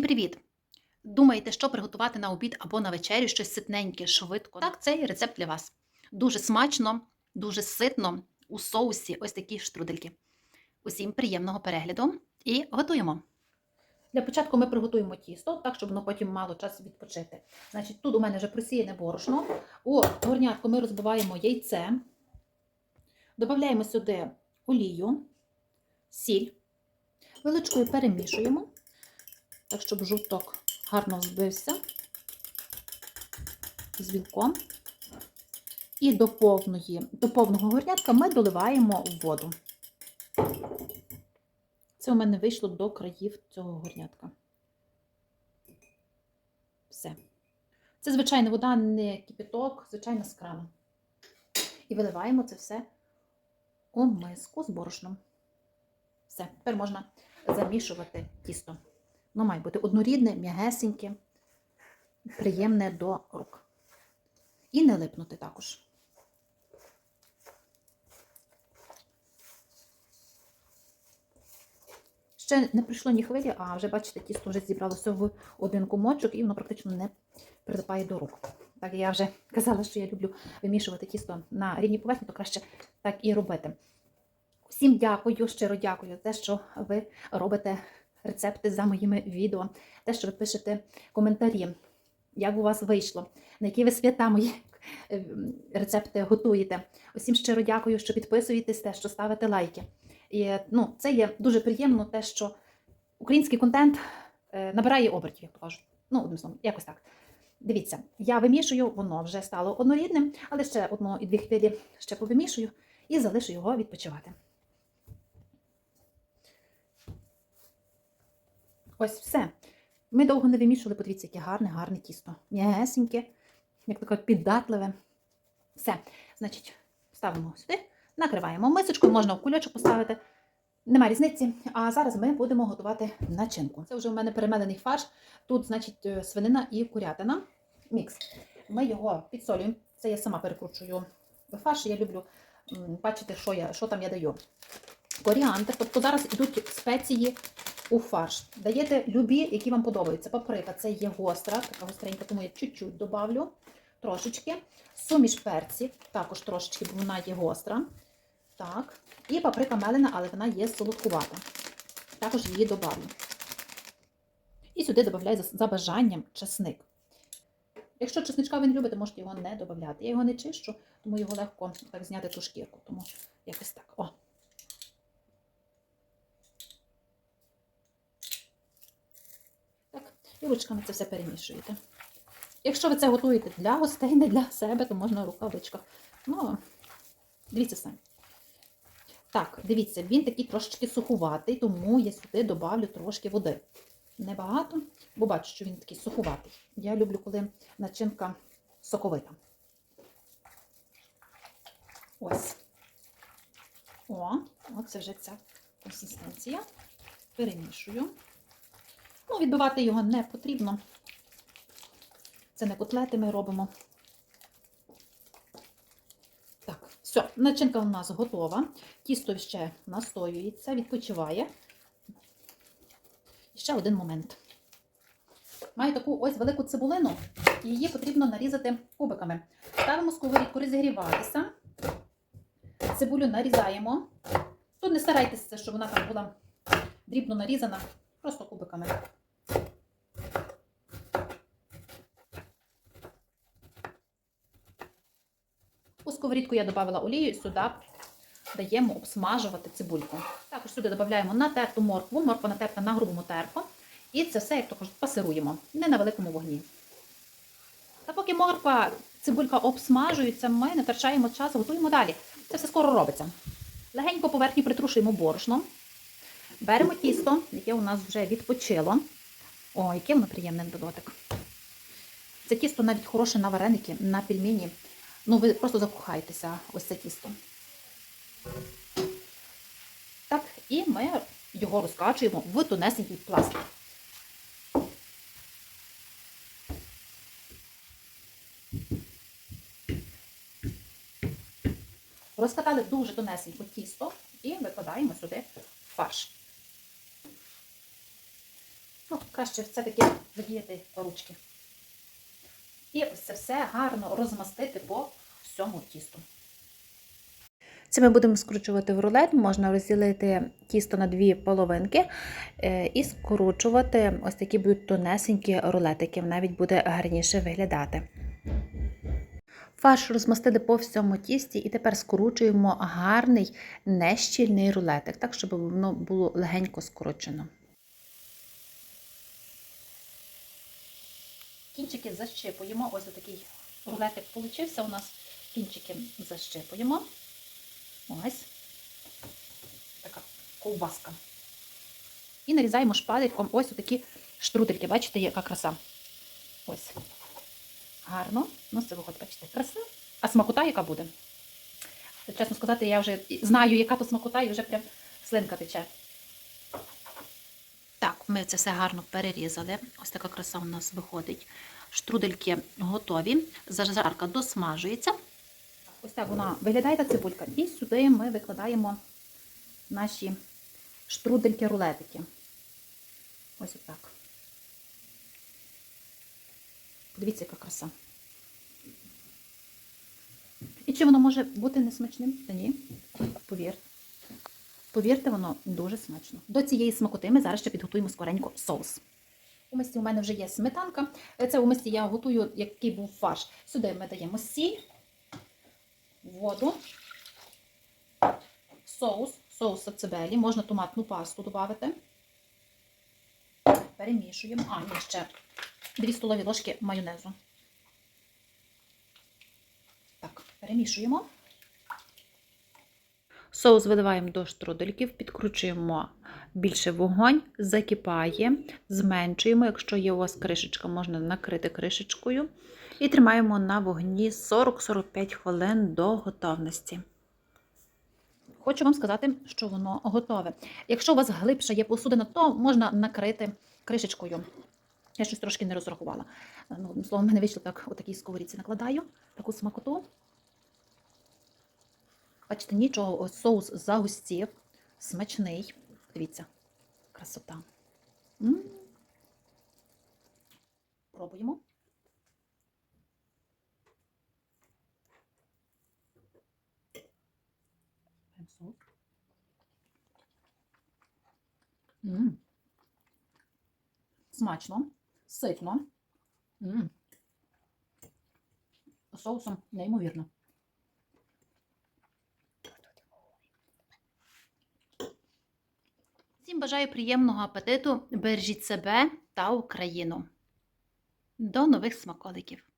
Всім привіт! Думаєте, що приготувати на обід або на вечерю щось ситненьке, швидко? Так, цей рецепт для вас. Дуже смачно, дуже ситно у соусі ось такі штрудельки. Усім приємного перегляду і готуємо. Для початку ми приготуємо тісто, так, щоб воно потім мало часу відпочити. Значить, тут у мене вже просіяне борошно. У горнятку ми розбиваємо яйце, додаємо сюди олію, сіль, величкою перемішуємо так, щоб жовток гарно збився з білком. І до, повної, до повного горнятка ми доливаємо воду. Це у мене вийшло до країв цього горнятка. Все. Це звичайна вода, не кипяток, звичайна з крану. І виливаємо це все у миску з борошном. Все, тепер можна замішувати тісто. Воно має бути однорідне, м'ягесеньке, приємне до рук. І не липнути також. Ще не прийшло ні хвилі, а вже, бачите, тісто вже зібралося в один кумочок і воно практично не прилипає до рук. Так я вже казала, що я люблю вимішувати тісто на рівній поверхні, то краще так і робити. Всім дякую, щиро дякую за те, що ви робите рецепти за моїми відео, те, що ви пишете коментарі, як у вас вийшло, на які ви свята мої е, рецепти готуєте. Усім щиро дякую, що підписуєтесь, те, що ставите лайки. І ну, це є дуже приємно, те, що український контент е, набирає обертів, як то. Ну, одним словом, якось так. Дивіться, я вимішую, воно вже стало однорідним, але ще одну і дві хвилі ще повимішую і залишу його відпочивати. Ось все. Ми довго не вимішували, подивіться, яке гарне, гарне тісто. М'ягесеньке, як таке піддатливе. Все. Значить, ставимо сюди, накриваємо мисочкою, можна в кульочок поставити. Нема різниці. А зараз ми будемо готувати начинку. Це вже у мене перемелений фарш. Тут, значить, е, свинина і курятина. Мікс. Ми його підсолюємо. Це я сама перекручую фарш. Я люблю бачити, що, я, що там я даю. Коріандр. Тобто зараз йдуть спеції у фарш. Даєте любі, які вам подобаються. Паприка це є гостра, така гостренька, тому я чуть-чуть добавлю. Трошечки. Суміш перців, також трошечки, бо вона є гостра. Так. І паприка мелена, але вона є солодкувата. Також її добавлю. І сюди додаю за, бажанням чесник. Якщо чесничка ви не любите, можете його не додати. Я його не чищу, тому його легко так зняти ту шкірку. Тому якось так. О. Так, і ручками це все перемішуєте. Якщо ви це готуєте для гостей, не для себе, то можна в рукавичках. Ну, дивіться самі. Так, дивіться, він такий трошечки сухуватий, тому я сюди добавлю трошки води. Небагато, бо бачу, що він такий сухуватий. Я люблю, коли начинка соковита. Ось. О, оце вже ця консистенція. Перемішую. Відбивати його не потрібно. Це не котлети ми робимо. Так, все, начинка у нас готова. Тісто ще настоюється, відпочиває. І ще один момент. Маю таку ось велику цибулину, і її потрібно нарізати кубиками. Ставимо сковорідку розігріватися. Цибулю нарізаємо. Тут не старайтеся, щоб вона там була дрібно нарізана, просто кубиками. Сковорідку я додала олію і сюди даємо обсмажувати цибульку. Також сюди додаємо натерту моркву, морква натерта на грубому терку. І це все, як кажуть, пасируємо, не на великому вогні. Та поки морква, цибулька обсмажується, ми не втрачаємо час, готуємо далі. Це все скоро робиться. Легенько поверхню притрушуємо борошном. Беремо тісто, яке у нас вже відпочило. О, яке воно приємне на. Це тісто навіть хороше на вареники, на пельмені. Ну, ви просто закохайтеся ось це тісто. Так, і ми його розкачуємо в тонесенький пласт. Розкатали дуже тонесенько тісто і викладаємо сюди фарш. Ну, краще все-таки задіяти ручки. І це все гарно розмастити по всьому тісту. Це ми будемо скручувати в рулет. Можна розділити тісто на дві половинки е, і скручувати ось такі будуть тонесенькі рулетики. Навіть буде гарніше виглядати. Фарш розмастили по всьому тісті і тепер скручуємо гарний нещільний рулетик, так, щоб воно було легенько скручено. Кінчики защипуємо. Ось такий рулетик получився у нас. Кінчики защипуємо. Ось така ковбаска. І нарізаємо шпалерком ось такі штрудельки. Бачите, яка краса. Ось. Гарно. Ну, це виходить, бачите, краса. А смакота яка буде? Чесно сказати, я вже знаю, яка то смакота, і вже прям слинка тече. Так, ми це все гарно перерізали. Ось така краса у нас виходить. Штрудельки готові. Зажарка досмажується. Ось так вона виглядає та цибулька. І сюди ми викладаємо наші штрудельки-рулетики. Ось отак. Подивіться, яка краса. І чи воно може бути несмачним? Та ні. Повірте. Повірте, воно дуже смачно. До цієї смакоти ми зараз ще підготуємо скоренько соус. У мисці у мене вже є сметанка. Це у мисці я готую, який був фарш. Сюди ми даємо сіль, воду, соус, соус сацебелі, можна томатну пасту додати. Перемішуємо. А, ні, ще 2 столові ложки майонезу. Так, перемішуємо. Соус видаваємо до штрудельків, підкручуємо більше вогонь, закипає, зменшуємо. Якщо є у вас кришечка, можна накрити кришечкою. І тримаємо на вогні 40-45 хвилин до готовності. Хочу вам сказати, що воно готове. Якщо у вас глибша є посудина, то можна накрити кришечкою. Я щось трошки не розрахувала. Ну, словом, мене вийшло так, у такій сковорідці накладаю таку смакоту. Бачите, нічого, соус загустів, смачний. Дивіться, красота. М. Пробуємо. Прям соус. М. Смачно, ситно. М. Соусом неймовірно. Всім бажаю приємного апетиту. Бережіть себе та Україну. До нових смаколиків!